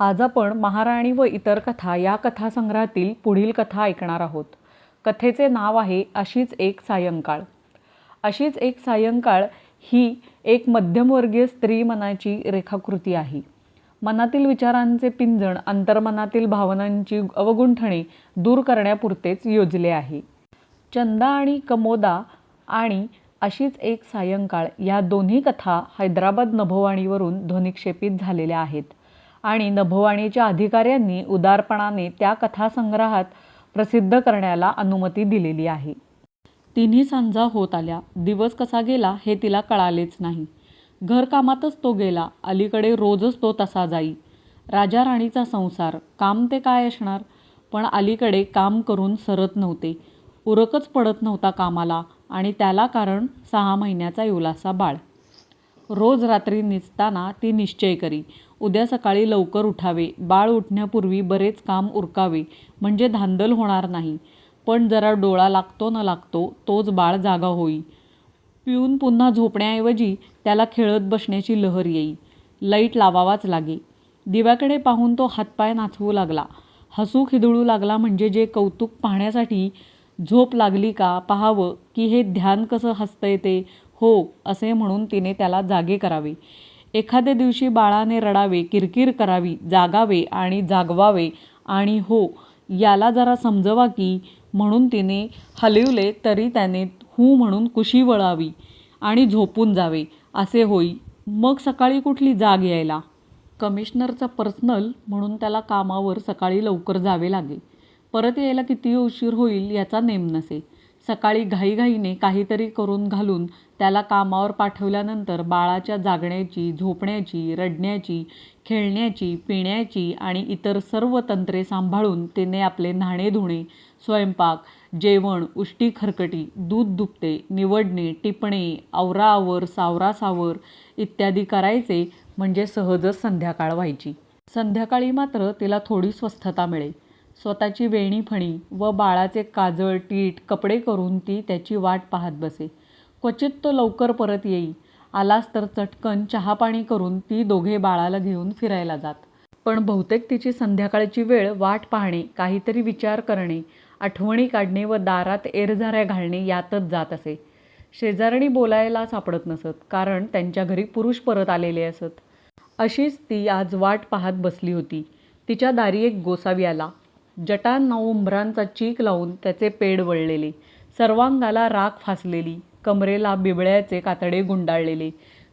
आज आपण महाराणी व इतर कथा या कथासंग्रहातील पुढील कथा ऐकणार आहोत. कथेचे नाव आहे अशीच एक सायंकाळ. अशीच एक सायंकाळ ही एक मध्यमवर्गीय स्त्री मनाची रेखाकृती आहे. मनातील विचारांचे पिंजण अंतर्मनातील भावनांची अवगुंठणे दूर करण्यापुरतेच योजले आहे. चंदा आणि कमोदा आणि अशीच एक सायंकाळ या दोन्ही कथा हैदराबाद नभोवाणीवरून ध्वनिक्षेपित झालेल्या आहेत. आणि नभोवाणीच्या अधिकाऱ्यांनी उदारपणाने त्या कथासंग्रहात प्रसिद्ध करण्याला अनुमती दिलेली आहे. तिन्ही सांजा होत आल्या. दिवस कसा गेला हे तिला कळालेच नाही. घरकामातच तो गेला. अलीकडे रोजच तो तसा जाई. राजा राणीचा संसार. काम ते काय असणार? पण अलीकडे काम करून सरत नव्हते. उरकच पडत नव्हता कामाला आणि त्याला कारण सहा महिन्याचा युलासा बाळ. रोज रात्री निजताना ती निश्चय करी. उद्या सकाळी लवकर उठावे. बाळ उठण्यापूर्वी बरेच काम उरकावे. म्हणजे धांदल होणार नाही. पण जरा डोळा लागतो न लागतो तोच बाळ जागा होई. पिऊन पुन्हा झोपण्याऐवजी त्याला खेळत बसण्याची लहर येई. लाइट लावावाच लागे. दिव्याकडे पाहून तो हातपाय नाचवू लागला. हसू खिदळू लागला म्हणजे जे कौतुक पाहण्यासाठी झोप लागली का पाहावं की हे ध्यान कसं हसतंय ते हो असे म्हणून तिने त्याला जागे करावे. एखाद्या दिवशी बाळाने रडावे किरकिर करावी जागावे आणि जागवावे आणि हो याला जरा समजवा की म्हणून तिने हलवले तरी त्याने हू म्हणून कुशी वळावी आणि झोपून जावे. असे होई. मग सकाळी कुठली जाग यायला? कमिशनरचा पर्सनल म्हणून त्याला कामावर सकाळी लवकर जावे लागे. परत यायला किती उशीर होईल याचा नेम नसे. सकाळी घाईघाईने काहीतरी करून घालून त्याला कामावर पाठवल्यानंतर बाळाच्या जागण्याची झोपण्याची रडण्याची खेळण्याची पिण्याची आणि इतर सर्व तंत्रे सांभाळून तिने आपले न्हाणे धुणे स्वयंपाक जेवण उष्टी खरकटी दूध दुभते निवडणे टिपणे आवराआवर सावरासावर इत्यादी करायचे म्हणजे सहजच संध्याकाळ व्हायची. संध्याकाळी मात्र तिला थोडी स्वस्थता मिळे स्वतःची वेणीफणी व बाळाचे काजळ टीट कपडे करून ती त्याची वाट पाहत बसे. क्वचित तो लवकर परत येई. आलास तर चटकन चहापाणी करून ती दोघे बाळाला घेऊन फिरायला जात. पण बहुतेक तिची संध्याकाळची वेळ वाट पाहणे काहीतरी विचार करणे आठवणी काढणे व दारात एरझाऱ्या घालणे यातच जात असे. शेजारणी बोलायला सापडत नसत कारण त्यांच्या घरी पुरुष परत आलेले असत. अशीच ती आज वाट पाहत बसली होती. तिच्या दारी एक गोसावी आला. जटांना उंबरांचा चीक लावून त्याचे पेड वळलेले. सर्वांगाला राख फासलेली. कमरेला बिबळ्याचे कातडे गुंडाळलेले.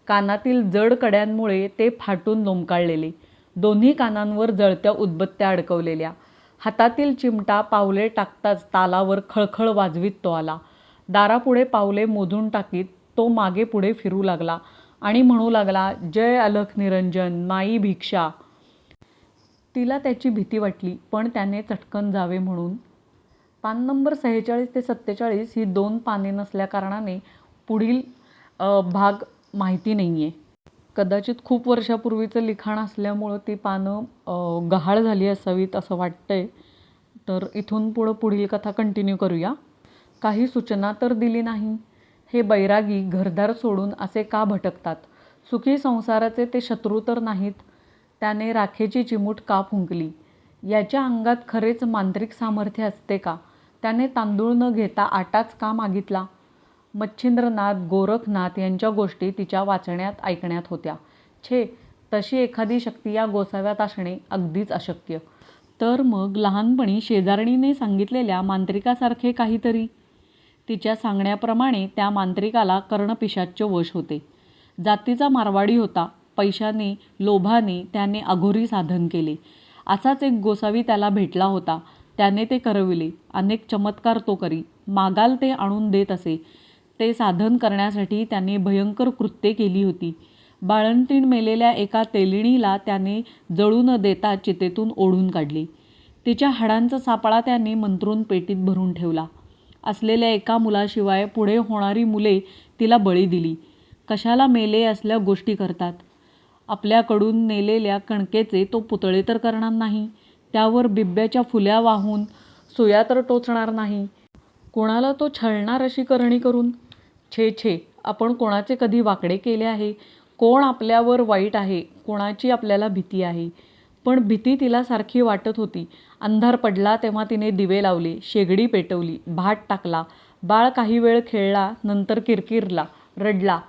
कानातील जड कड्यांमुळे ते फाटून लोंबकाळलेले. दोन्ही कानांवर जळत्या उदबत्त्या अडकवलेल्या. हातातील चिमटा पावले टाकताच तालावर खळखळ वाजवीत तो आला. दारापुढे पावले मोजून टाकीत तो मागे पुढे फिरू लागला आणि म्हणू लागला जय अलख निरंजन माई भिक्षा तिला त्याची भीती वाटली पण त्याने चटकन जावे म्हणून. पान नंबर सेहेचाळीस ते सत्तेचाळीस ही दोन पाने नसल्याकारणाने पुढील भाग माहिती नाही आहे कदाचित खूप वर्षापूर्वीचं लिखाण असल्यामुळं ती पानं गहाळ झाली असावीत असं वाटतंय. तर इथून पुढं पुढील कथा कंटिन्यू करूया. काही सूचना तर दिली नाही. हे बैरागी घरदार सोडून असे का भटकतात? सुखी संसाराचे ते शत्रू तर नाहीत. त्याने राखेची चिमूट का फुंकली याच्या अंगात खरेच मांत्रिक सामर्थ्य असते का? त्याने तांदूळ न घेता आटाच का मागितला? मच्छिंद्रनाथ गोरखनाथ यांच्या गोष्टी तिच्या वाचण्यात ऐकण्यात होत्या. छे तशी एखादी शक्ती या गोसाव्यात असणे अगदीच अशक्य. तर मग लहानपणी शेजारणीने सांगितलेल्या मांत्रिकासारखे काहीतरी? तिच्या सांगण्याप्रमाणे त्या मांत्रिकाला कर्णपिशाच्य वश होते. जातीचा मारवाडी होता. पैशाने लोभाने त्याने अघोरी साधन केले. असाच एक गोसावी त्याला भेटला होता. त्याने ते करविले. अनेक चमत्कार तो करी. मागाल ते आणून देत असे. ते साधन करण्यासाठी त्याने भयंकर कृत्ये केली होती. बाळंतीण मेलेल्या एका तेलिणीला त्याने जळू न देता चितेतून ओढून काढली. तिच्या हाडांचा सापळा त्याने मंत्रून पेटीत भरून ठेवला. असलेल्या एका मुलाशिवाय पुढे होणारी मुले तिला बळी दिली. कशाला मेले असल्या गोष्टी करतात? आपल्याकडून नेलेल्या कणकेचे तो पुतळे तर करणार नाही. त्यावर बिब्याच्या फुल्या वाहून सुया तर टोचणार नाही. कोणाला तो छळणार अशी करणी करून? छे छे आपण कोणाचे कधी वाकडे केले आहे? कोण आपल्यावर वाईट आहे? कोणाची आपल्याला भीती आहे? पण भीती तिला सारखी वाटत होती. अंधार पडला तेव्हा तिने दिवे लावले शेगडी पेटवली भात टाकला बाळ काही वेळ खेळला नंतर किरकिरला रडला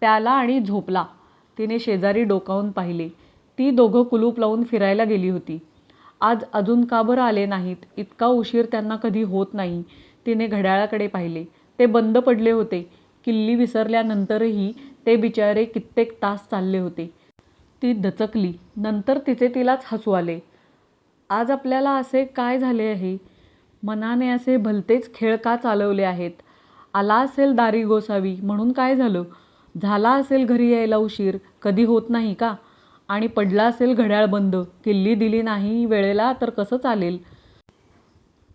प्याला आणि झोपला. तिने शेजारी डोकावून पाहिले. ती दोघं कुलूप लावून फिरायला गेली होती. आज अजून का बरं आले नाहीत? इतका उशीर त्यांना कधी होत नाही. तिने घड्याळाकडे पाहिले. ते बंद पडले होते. किल्ली विसरल्यानंतरही ते बिचारे कित्येक तास चालले होते. ती दचकली. नंतर तिचे तिलाच हसू आले. आज आपल्याला असे काय झाले आहे? मनाने असे भलतेच खेळ का चालवले आहेत? आला असेल दारी गोसावी. म्हणून काय झालं? झाला असेल घरी यायला उशीर कधी होत नाही का? आणि पडला असेल घड्याळ बंद किल्ली दिली नाही वेळेला तर कसं चालेल?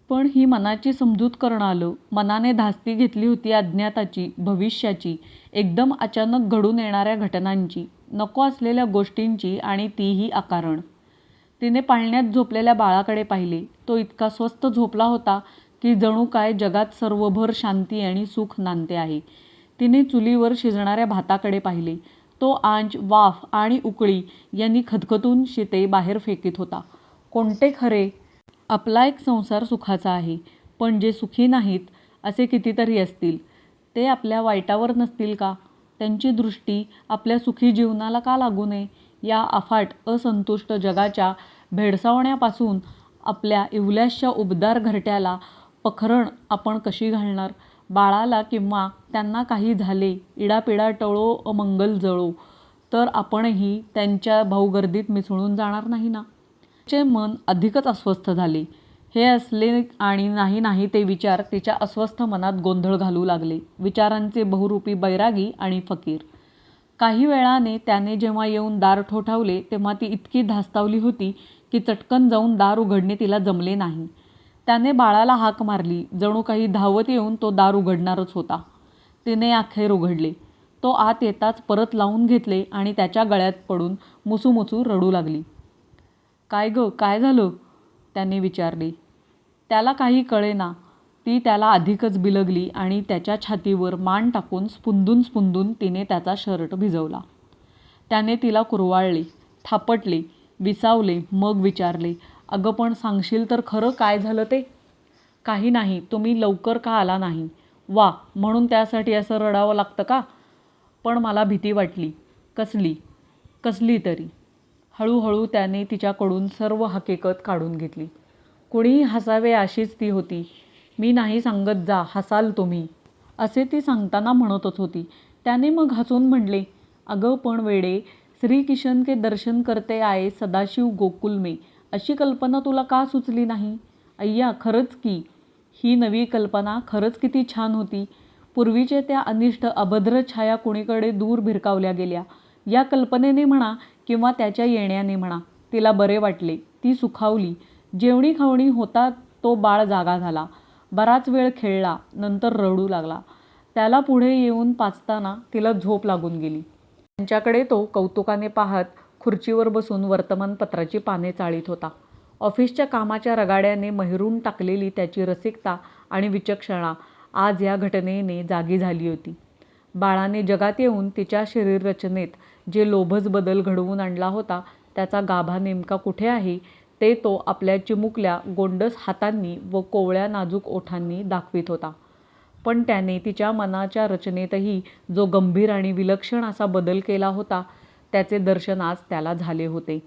पण ही मनाची समजूत करणं आलं. मनाने धास्ती घेतली होती अज्ञाताची भविष्याची. एकदम अचानक घडून येणाऱ्या घटनांची. नको असलेल्या गोष्टींची आणि तीही आकारण तिने पाळण्यात झोपलेल्या बाळाकडे पाहिले. तो इतका स्वस्त झोपला होता की जणू काय जगात सर्वभर शांती आणि सुख नांदते आहे. तिने चुलीवर शिजणाऱ्या भाताकडे पाहिले. तो आंच वाफ आणि उकळी यांनी खदखतून शिते बाहेर फेकीत होता. कोणते खरे? आपला एक संसार सुखाचा आहे पण जे सुखी नाहीत असे कितीतरी असतील. ते आपल्या वाईटावर नसतील का? त्यांची दृष्टी आपल्या सुखी जीवनाला का लागू नये? या अफाट असंतुष्ट जगाच्या भेडसावण्यापासून आपल्या इवल्याशा उबदार घरट्याला पखरण आपण कशी घालणार? बाळाला किंवा त्यांना काही झाले इडापिडा टळो अमंगल जळो तर आपणही त्यांच्या भाऊगर्दीत मिसळून जाणार नाही ना? तिचे मन अधिकच अस्वस्थ झाले. हे असले आणि नाही नाही ते विचार तिच्या अस्वस्थ मनात गोंधळ घालू लागले. विचारांचे बहुरूपी बैरागी आणि फकीर. काही वेळाने त्याने जेव्हा येऊन दार ठोठावले तेव्हा ती इतकी धास्तावली होती की चटकन जाऊन दार उघडणे तिला जमले नाही. त्याने बाळाला हाक मारली. जणू काही धावत येऊन तो दार उघडणारच होता. तिने अखेर उघडले. तो आत येताच परत लावून घेतले आणि त्याच्या गळ्यात पडून मुसूमुसू रडू लागली. काय गं? काय झालं? त्याने विचारले. त्याला काही कळेना. ती त्याला अधिकच बिलगली आणि त्याच्या छातीवर मान टाकून स्पुंदून स्पुंदून तिने त्याचा शर्ट भिजवला. त्याने तिला कुरवाळले थापटले विसावले मग विचारले अगं पण सांगशील तर खरं काय झालं ते? काही नाही. तुम्ही लवकर का आला नाही? वा म्हणून त्यासाठी असं रडावं लागतं का? पण मला भीती वाटली. कसली? कसली तरी. हळूहळू त्याने तिच्याकडून सर्व हकीकत काढून घेतली. कुणीही हसावे अशीच ती होती. मी नाही सांगत जा हसाल तुम्ही असे ती सांगताना म्हणतच होती. त्याने मग हसून म्हणले अगं पण वेडे श्री किशन के दर्शन करते आहे सदाशिव गोकुल में अशी कल्पना तुला का सुचली नाही? अय्या खरंच की ही नवी कल्पना खरंच किती छान होती. पूर्वीचे त्या अनिष्ट अभद्र छाया कुणीकडे दूर भिरकावल्या गेल्या. या कल्पनेने म्हणा किंवा त्याच्या येण्याने म्हणा तिला बरे वाटले. ती सुखावली. जेवणी खावणी होता तो बाळ जागा झाला. बराच वेळ खेळला नंतर रडू लागला. त्याला पुढे येऊन पाचताना तिला झोप लागून गेली. त्यांच्याकडे तो कौतुकाने पाहत खुर्चीवर बसून वर्तमानपत्राची पाने चाळीत होता. ऑफिसच्या कामाच्या रगाड्याने महिरून टाकलेली त्याची रसिकता आणि विचक्षणा आज या घटनेने जागी झाली होती. बाळाने जगात येऊन तिच्या शरीररचनेत जे लोभज बदल घडवून आणला होता त्याचा गाभा नेमका कुठे आहे ते तो आपल्या चिमुकल्या गोंडस हातांनी व कोवळ्या नाजूक ओठांनी दाखवित होता. पण त्याने तिच्या मनाच्या रचनेतही जो गंभीर आणि विलक्षण असा बदल केला होता त्याचे दर्शन आज त्याला झाले होते.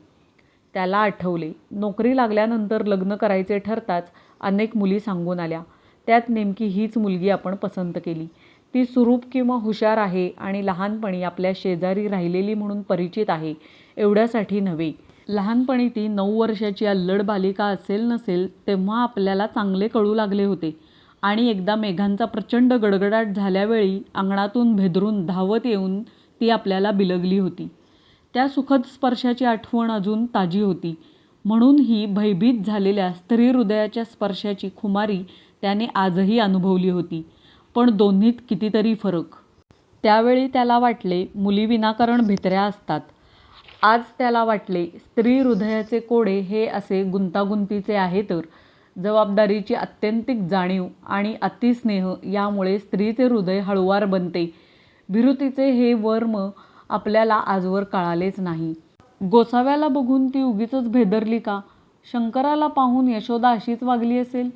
त्याला आठवले. नोकरी लागल्यानंतर लग्न करायचे ठरताच अनेक मुली सांगून आल्या. त्यात नेमकी हीच मुलगी आपण पसंत केली. ती सुरूप किंवा हुशार आहे आणि लहानपणी आपल्या शेजारी राहिलेली म्हणून परिचित आहे एवढ्यासाठी नव्हे. लहानपणी ती नऊ वर्षाची अल्लड बालिका असेल नसेल तेव्हा आपल्याला चांगले कळू लागले होते. आणि एकदा मेघांचा प्रचंड गडगडाट झाल्यावेळी अंगणातून भेदरून धावत येऊन ती आपल्याला बिलगली होती. त्या सुखद स्पर्शाची आठवण अजून ताजी होती. म्हणून ही भयभीत झालेल्या स्त्री हृदयाच्या स्पर्शाची खुमारी त्याने आजही अनुभवली होती. पण दोन्हीत कितीतरी फरक. त्यावेळी त्याला वाटले मुली विनाकारण भित्र्या असतात. आज त्याला वाटले स्त्री हृदयाचे कोडे हे असे गुंतागुंतीचे आहे तर. जबाबदारीची अत्यंतिक जाणीव आणि अतिस्नेह यामुळे स्त्रीचे हृदय हळुवार बनते. विरुतीचे हे वर्म आपल्याला आजवर कळालेच नाही. गोसाव्याला बघून ती उगीच भेदरली का? शंकराला पाहून यशोदा अशीच वागली असेल?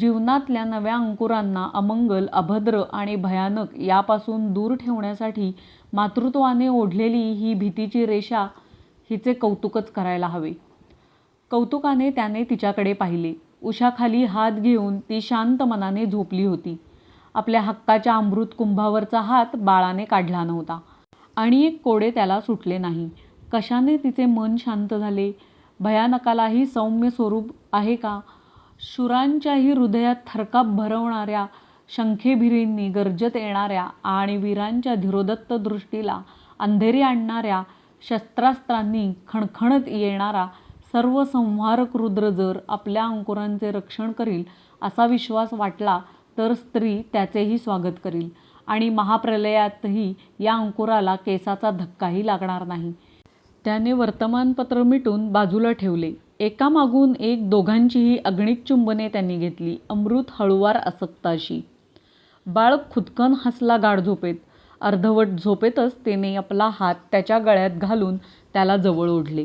जीवनातल्या नव्या अंकुरांना अमंगल अभद्र आणि भयानक यापासून दूर ठेवण्यासाठी मातृत्वाने ओढलेली ही भीतीची रेषा हिचे कौतुकच करायला हवे. कौतुकाने त्याने तिच्याकडे पाहिले. उशाखाली हात घेऊन ती शांत मनाने झोपली होती. आपल्या हक्काच्या अमृत कुंभावरचा हात बाळाने काढला नव्हता. आणि एक कोडे त्याला सुटले नाही. कशाने तिचे मन शांत झाले? भयानकालाही सौम्य स्वरूप आहे का? शुरांच्याही हृदयात थरकाप भरवणाऱ्या शंखेभिरींनी गर्जत येणाऱ्या आणि वीरांच्या धीरोदत्त दृष्टीला अंधेरी आणणाऱ्या शस्त्रास्त्रांनी खणखणत येणारा सर्व संहारक रुद्र जर आपल्या अंकुरांचे रक्षण करील असा विश्वास वाटला तर स्त्री त्याचेही स्वागत करील. आणि महाप्रलयातही या अंकुराला केसाचा धक्काही लागणार नाही. त्याने वर्तमानपत्र मिटून बाजूला ठेवले. एकामागून एक दोघांचीही अग्निक चुंबने त्यांनी घेतली अमृत हळुवार असक्ताशी बाळ खुदकन हसला गाढ झोपेत. अर्धवट झोपेतच त्याने आपला हात त्याच्या गळ्यात घालून त्याला जवळ ओढले.